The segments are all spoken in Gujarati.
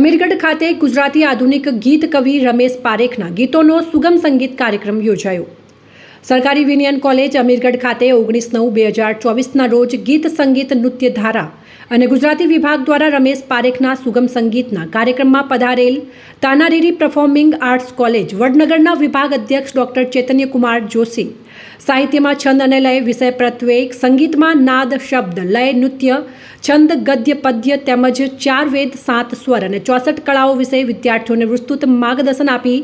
અમીરગઢ ખાતે ગુજરાતી આધુનિક ગીત કવિ રમેશ પારેખના ગીતોનો સુગમ સંગીત કાર્યક્રમ યોજાયો. સરકારી વિનયન કોલેજ અમીરગઢ ખાતે ઓગણીસ નવ બે હજાર ચોવીસના રોજ ગીત સંગીત નૃત્ય ધારા અને ગુજરાતી વિભાગ દ્વારા રમેશ પારેખના સુગમ સંગીતના કાર્યક્રમમાં પધારેલ તાનારીરી પરફોર્મિંગ આર્ટ્સ કોલેજ વડનગરના વિભાગ અધ્યક્ષ ડોક્ટર ચૈતન્યકુમાર જોશી સાહિત્યમાં છંદ અને લય વિષય પ્રત્યે સંગીતમાં નાદ શબ્દ, લય, નૃત્ય, છંદ, ગદ્ય, પદ્ય તેમજ ચાર વેદ, સાત સ્વર અને ચોસઠ કળાઓ વિશે વિદ્યાર્થીઓને વિસ્તૃત માર્ગદર્શન આપી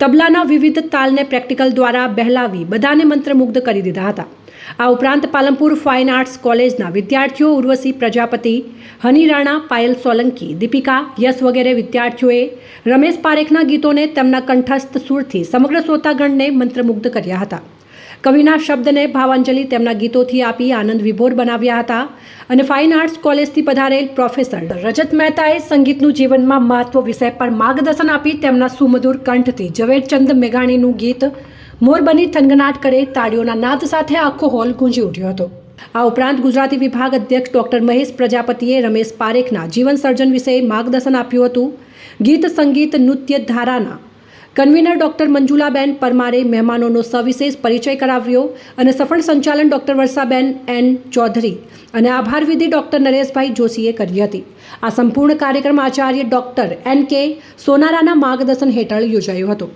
તબલાના વિવિધ તાલને પ્રેક્ટિકલ દ્વારા બહેલાવી બધાને મંત્રમુગ્ધ કરી દીધા હતા. આ ઉપરાંત પાલનપુર ફાઇન આર્ટ્સ કોલેજના વિદ્યાર્થીઓ ઉર્વશી પ્રજાપતિ, હની રાણા, પાયલ સોલંકી, દીપિકા, યશ વગેરે વિદ્યાર્થીઓએ રમેશ પારેખના ગીતોને તેમના કંઠસ્થ સુરથી સમગ્ર શ્રોતાગણને મંત્રમુગ્ધ કર્યા હતા. કવિના શબ્દને ભાવાંજલિ તેમના ગીતોથી આપી આનંદ વિભોર બનાવ્યા હતા અને ફાઇન આર્ટ્સ કોલેજથી પધારેલ પ્રોફેસર રજત મહેતાએ સંગીતનું જીવનમાં મહત્વ વિષય પર માર્ગદર્શન આપી તેમના સુમધુર કંઠથી ઝવેરચંદ મેઘાણીનું ગીત મોર બની થનગનાટ કરે તાળીઓના નાદ સાથે આખો હોલ ગુંજી ઉઠ્યો હતો. આ ઉપરાંત ગુજરાતી વિભાગ અધ્યક્ષ ડોક્ટર મહેશ પ્રજાપતિએ રમેશ પારેખના જીવન સર્જન વિશે માર્ગદર્શન આપ્યું હતું. ગીત સંગીત નૃત્ય ધારાના કન્વીનર ડોક્ટર મંજુલાબેન પરમારે મહેમાનોનો સવિશેષ પરિચય કરાવ્યો અને સફળ સંચાલન ડોક્ટર વર્ષાબેન એન ચૌધરી અને આભાર વિધિ ડોક્ટર નરેશભાઈ જોશીએ કરી હતી. આ સંપૂર્ણ કાર્યક્રમ આચાર્ય ડોક્ટર એન કે સોનારાના માર્ગદર્શન હેઠળ યોજાયો હતો.